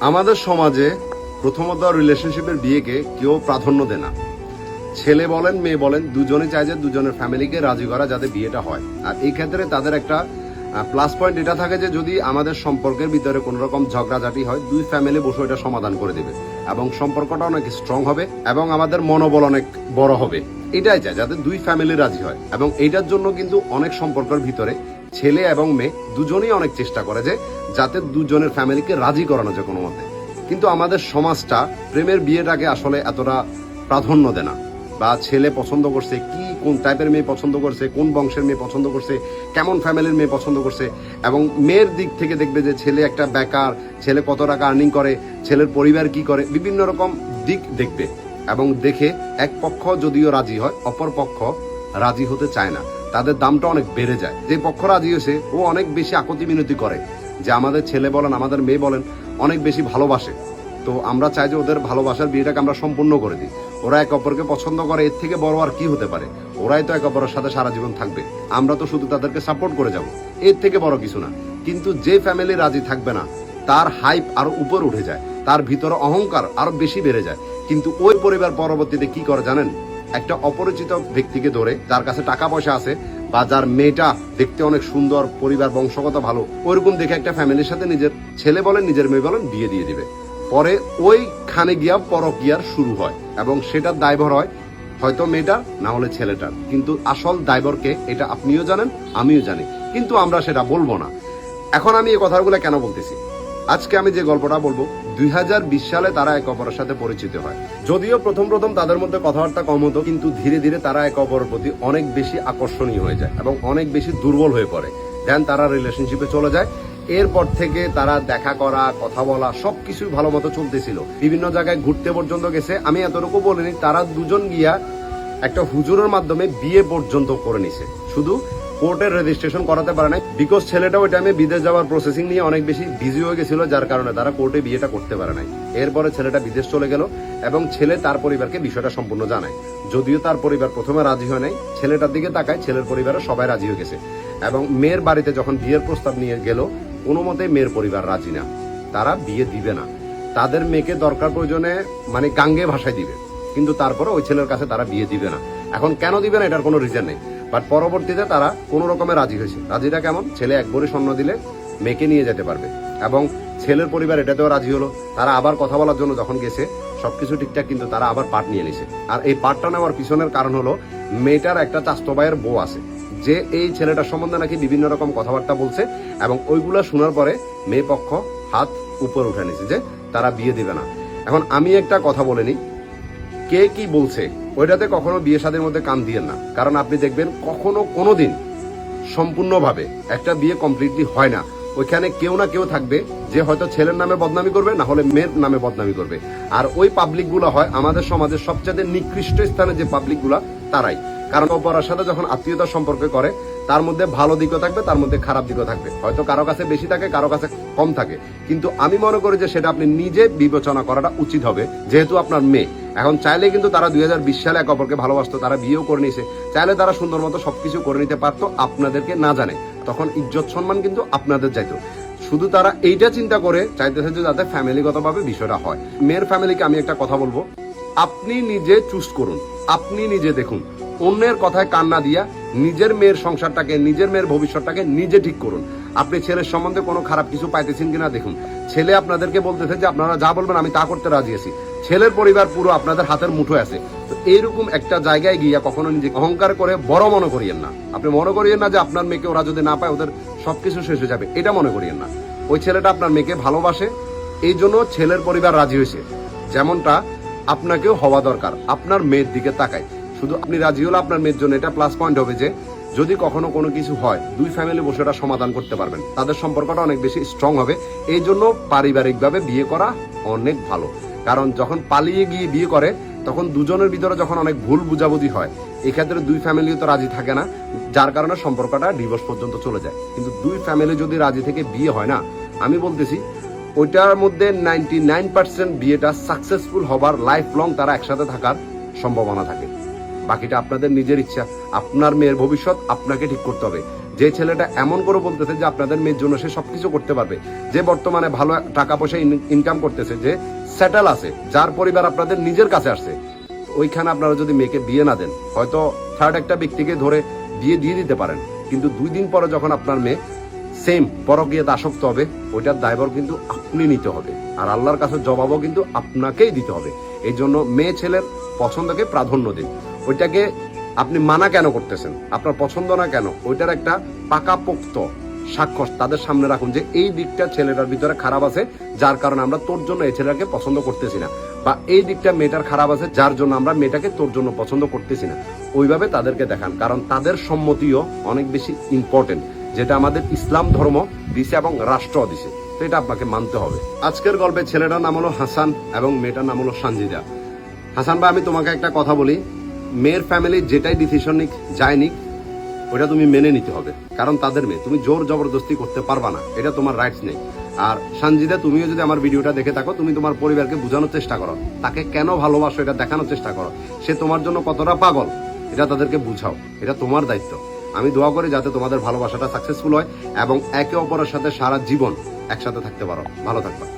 আমাদের সমাজে প্রথমত রিলেশনশিপের বিয়েকে কেউ প্রাধান্য দেয় না। ছেলে বলেন, মেয়ে বলেন, দুজনে চায় যে দুজনের ফ্যামিলিকে রাজি করা যাতে বিয়েটা হয়। আর এই ক্ষেত্রে তাদের একটা প্লাস পয়েন্ট এটা থাকে যে যদি আমাদের সম্পর্কের ভিতরে কোনো রকম ঝগড়াঝাটি হয়, দুই ফ্যামিলি বসে এটা সমাধান করে দেবে। এবং সম্পর্কটা অনেক স্ট্রং হবে এবং আমাদের মনোবল অনেক বড় হবে। এটাই চায়, যাতে দুই ফ্যামিলি রাজি হয়। এবং এইটার জন্য কিন্তু অনেক সম্পর্কের ভিতরে ছেলে এবং মেয়ে দুজনেই অনেক চেষ্টা করে যে যাতে দুজনের ফ্যামিলিকে রাজি করানো যায় কোনো মতে। কিন্তু আমাদের সমাজটা প্রেমের বিয়েটাকে আসলে এতটা প্রাধান্য দেয় না। বা ছেলে পছন্দ করছে, কি, কোন টাইপের মেয়ে পছন্দ করছে, কোন বংশের মেয়ে পছন্দ করছে, কেমন ফ্যামিলির মেয়ে পছন্দ করছে। এবং মেয়ের দিক থেকে দেখবে যে ছেলে একটা বেকার, ছেলে কত টাকা আর্নিং করে, ছেলের পরিবার কি করে, বিভিন্ন রকম দিক দেখবে। এবং দেখে এক পক্ষ যদিও রাজি হয়, অপর পক্ষ রাজি হতে চায় না। তাদের দামটা অনেক বেড়ে যায়। যে পক্ষ রাজি হয়েছে, ও অনেক বেশি আকতি মিনতি করে। যে আমাদের ছেলে বলেন, আমাদের মেয়ে বলেন, অনেক বেশি ভালোবাসে। তো আমরা চাই যে ওদের ভালোবাসার বিয়েটাকে আমরা সম্পূর্ণ করে দিই। ওরা এক অপরকে পছন্দ করে, এর থেকে বড় আর কি হতে পারে? ওরাই তো এক অপরের সাথে সারা জীবন থাকবে। আমরা তো শুধু তাদেরকে সাপোর্ট করে যাব। এর থেকে বড় কিছু না। কিন্তু যে ফ্যামিলি রাজি থাকবে না, তার হাইপ আরও উপর উঠে যায়। তার ভিতরে অহংকার আরও বেশি বেড়ে যায়। কিন্তু ওই পরিবার পরবর্তীতে কি করে জানেন? একটা অপরিচিত ব্যক্তিকে ধরে যার কাছে টাকা পয়সা আছে বা যার মেয়েটা দেখতে অনেক সুন্দর, পরিবার বংশগত ভালো, ওইরকম দেখে একটা ফ্যামিলির সাথে নিজের ছেলে বলেন, নিজের মেয়ে বলেন, বিয়ে দিয়ে দিবে। পরে ওইখানে গিয়া পরকিয়ার শুরু হয় এবং সেটার দায়ভার হয় হয়তো মেয়েটার না হলে ছেলেটার। কিন্তু আসল দায়ভারকে এটা আপনিও জানেন, আমিও জানি। কিন্তু আমরা সেটা বলব না। এখন আমি এই কথাগুলো কেন বলতেছি? আজকে আমি যে গল্পটা বলব দুই হাজার বিশ সালে তারা এক অপরের সাথে পরিচিত হয়। যদিও প্রথম প্রথম তাদের মধ্যে কথাবার্তা কম হতো, কিন্তু ধীরে ধীরে তারা এক অপরের প্রতি অনেক বেশি আকর্ষণীয় হয়ে যায় এবং অনেক বেশি দুর্বল হয়ে পড়ে। দেন তারা রিলেশনশিপে চলে যায়। এরপর থেকে তারা দেখা করা, কথা বলা সবকিছু ভালো মতো চলতেছিল। বিভিন্ন জায়গায় ঘুরতে পর্যন্ত গেছে। আমি এতটুকু বলিনি, তারা দুজন গিয়া একটা হুজুরের মাধ্যমে বিয়ে পর্যন্ত করে নিছে। শুধু কোর্টের রেজিস্ট্রেশন করাতে পারে নাই। বিকজ ছেলেটা ওই টাইমে বিদেশ যাওয়ার প্রসেসিং নিয়ে অনেক বেশি বিজি হয়ে গেছিল, যার কারণে তারা কোর্টে বিয়েটা করতে পারে নাই। এরপরে ছেলেটা বিদেশ চলে গেল এবং ছেলে তার পরিবারকে বিষয়টা সম্পূর্ণ জানায়। যদিও তার পরিবার প্রথমে রাজি হয় নাই, ছেলেটার দিকে তাকায়, ছেলের পরিবারের সবাই রাজি হয়ে গেছে। এবং মেয়ের বাড়িতে যখন বিয়ের প্রস্তাব নিয়ে গেল, কোনো মতে মেয়ের পরিবার রাজি না। তারা বিয়ে দিবে না। তাদের মেয়েকে দরকার প্রয়োজনে মানে গাঙ্গে ভাষায় দিবে। কিন্তু তারপরে ওই ছেলের কাছে তারা বিয়ে দিবে না। এখন কেন দিবে না, এটার কোনো রিজন নেই। বাট পরবর্তীতে তারা কোনো রকমে রাজি হয়েছে। রাজিটা কেমন? ছেলে এক স্বর্ণ দিলে মেয়েকে নিয়ে যেতে পারবে। এবং ছেলের পরিবার এটাতেও রাজি হলো। তারা আবার কথা বলার জন্য যখন গেছে, সবকিছু ঠিকঠাক কিন্তু তারা আবার পাট নিয়ে নিছে আর এই পাটটা নেওয়ার পিছনের কারণ হলো, মেয়েটার একটা চাস্তবায়ের বউ আছে, যে এই ছেলেটার সম্বন্ধে নাকি বিভিন্ন রকম কথাবার্তা বলছে এবং ওইগুলো শোনার পরে মেয়ে পক্ষ হাত উপর উঠে নিছে যে তারা বিয়ে দিবে না। এখন আমি একটা কথা বলে নিই। কে কি বলছে? ওইটাতে কখনো বিয়ে সাদের মধ্যে কান দিয়েন না। কারণ আপনি দেখবেন কখনো কোনো দিন সম্পূর্ণভাবে একটা বিয়ে কমপ্লিটলি হয় না। ওইখানে কেউ না কেউ থাকবে যে হয়তো ছেলের নামে বদনামি করবে, না হলে মেয়ের নামে বদনামি করবে। আর ওই পাবলিকগুলো হয় আমাদের সমাজের সবচেয়ে নিকৃষ্ট স্থানে যে পাবলিকগুলা তারাই। কারণ অপরার সাথে যখন আত্মীয়তার সম্পর্ক করে, তার মধ্যে ভালো দিকও থাকবে, তার মধ্যে খারাপ দিকও থাকবে। হয়তো কারও কাছে বেশি থাকে, কারও কাছে কম থাকে। কিন্তু আমি মনে করি যে সেটা আপনি নিজে বিবেচনা করাটা উচিত হবে, যেহেতু আপনার মেয়ে। এখন চাইলে কিন্তু তারা দুই হাজার বিশ সালে এক অপরকে ভালোবাসতো, তারা বিয়েও করে নিয়েছে। চাইলে তারা সুন্দর মতো সবকিছু করে নিতে পারতো, আপনাদেরকে না জানে। তখন ইজ্জত সম্মান কিন্তু আপনাদের যাইতো শুধু তারা এইটা চিন্তা করে চাইতেছে যে যাতে ফ্যামিলিগতভাবে বিষয়টা হয়। মেয়ের ফ্যামিলিকে আমি একটা কথা বলব। আপনি নিজে চুজ করুন। আপনি নিজে দেখুন। অন্যের কথায় কান্না দিয়া নিজের মেয়ের সংসারটাকে, নিজের মেয়ের ভবিষ্যৎটাকে নিজে ঠিক করুন। আপনি ছেলের সম্বন্ধে কোনো খারাপ কিছু পাইতেছেন কিনা দেখুন। ছেলে আপনাদেরকে বলতেছে যে, আপনারা যা বলবেন আমি তা করতে রাজি আছি। ছেলের পরিবার পুরো আপনাদের হাতের মুঠো আছে। তো এইরকম একটা জায়গায় গিয়া কখনো নিজে অহংকার করে বড় মনে করিয়েন না। আপনি মনে করিয়েন না যে, আপনার মেয়েকে ওরা যদি না পায়, ওদের সবকিছু শেষ হয়ে যাবে। এটা মনে করিয়েন না। ওই ছেলেটা আপনার মেয়েকে ভালোবাসে। এই জন্য ছেলের পরিবার রাজি হয়েছে। যেমনটা আপনাকেও হওয়া দরকার। আপনার মেয়ের দিকে তাকায়। শুধু আপনি রাজি হলে আপনার মেয়ের জন্য এটা প্লাস পয়েন্ট হবে যে, যদি কখনো কোনো কিছু হয়, দুই ফ্যামিলি বসে ওটা সমাধান করতে পারবেন। তাদের সম্পর্কটা অনেক বেশি স্ট্রং হবে। এই জন্য পারিবারিকভাবে বিয়ে করা অনেক ভালো। কারণ যখন পালিয়ে গিয়ে বিয়ে করে, তখন দুজনের ভিতরে যখন অনেক ভুল বুঝাবুঝি হয়, এক্ষেত্রে দুই ফ্যামিলি তো রাজি থাকে না, যার কারণে সম্পর্কটা ডিভোর্স পর্যন্ত চলে যায়। কিন্তু দুই ফ্যামিলি যদি রাজি থেকে বিয়ে হয় না, আমি বলতেছি, ওইটার মধ্যে নাইনটি নাইন পার্সেন্ট বিয়েটা সাকসেসফুল হবার লাইফ লং তারা একসাথে থাকার সম্ভাবনা থাকে। বাকিটা আপনাদের নিজের ইচ্ছা। আপনার মেয়ের ভবিষ্যৎ আপনাকে ঠিক করতে হবে। যে ছেলেটা এমন করে বলতেছে যে আপনাদের মেয়ের জন্য সে সবকিছু করতে পারবে, যে বর্তমানে ভালো টাকা পয়সা ইনকাম করতেছে, যে সেটেল আছে, যার পরিবার আপনাদের নিজের কাছে আসছে, ওইখানে আপনারা যদি মেয়েকে বিয়ে না দেন, হয়তো থার্ড একটা ব্যক্তিকে ধরে বিয়ে দিয়ে দিতে পারেন। কিন্তু দুই দিন পরে যখন আপনার মেয়ে সেম পরকীয়াতে আসক্ত হবে, ওইটার দায়ভার কিন্তু আপনি নিতে হবে। আর আল্লাহর কাছে জবাবও কিন্তু আপনাকেই দিতে হবে। এই জন্য মেয়ে ছেলের পছন্দকে প্রাধান্য দিন। ওইটাকে আপনি মানা কেন করতেছেন? আপনার পছন্দ না কেন? ওইটার একটা পাকাপোক্ত সাক্ষ্য তাদের সামনে রাখুন যে এই দিকটা ছেলেটার ভিতরে খারাপ আছে, যার কারণে আমরা তোর জন্য এই ছেলেটাকে পছন্দ করতেছি না। বা এই দিকটা মেয়েটার খারাপ আছে, যার জন্য আমরা মেয়েটাকে তোর জন্য পছন্দ করতেছি না। ওইভাবে তাদেরকে দেখান, কারণ তাদের সম্মতিও অনেক বেশি ইম্পর্টেন্ট যেটা আমাদের ইসলাম ধর্ম দিছে এবং রাষ্ট্র দিছে। তো এটা আপনাকে মানতে হবে। আজকের গল্পে ছেলেটার নাম হলো হাসান এবং মেয়েটার নাম হলো সঞ্জিদা হাসান ভাই, আমি তোমাকে একটা কথা বলি। মেয়ের ফ্যামিলি যেটাই ডিসিশন নিক যায় নিক, ওটা তুমি মেনে নিতে হবে। কারণ তাদের মেয়ে, তুমি জোর জবরদস্তি করতে পারবা না, এটা তোমার রাইটস নেই। আর সঞ্জিদা তুমিও যদি আমার ভিডিওটা দেখে থাকো, তুমি তোমার পরিবারকে বোঝানোর চেষ্টা করো। তাকে কেন ভালোবাসো এটা দেখানোর চেষ্টা করো? সে তোমার জন্য কতটা পাগল, এটা তাদেরকে বুঝাও। এটা তোমার দায়িত্ব। আমি দোয়া করি যাতে তোমাদের ভালোবাসাটা সাকসেসফুল হয় এবং একে অপরের সাথে সারা জীবন একসাথে থাকতে পারো। ভালো থাকবা।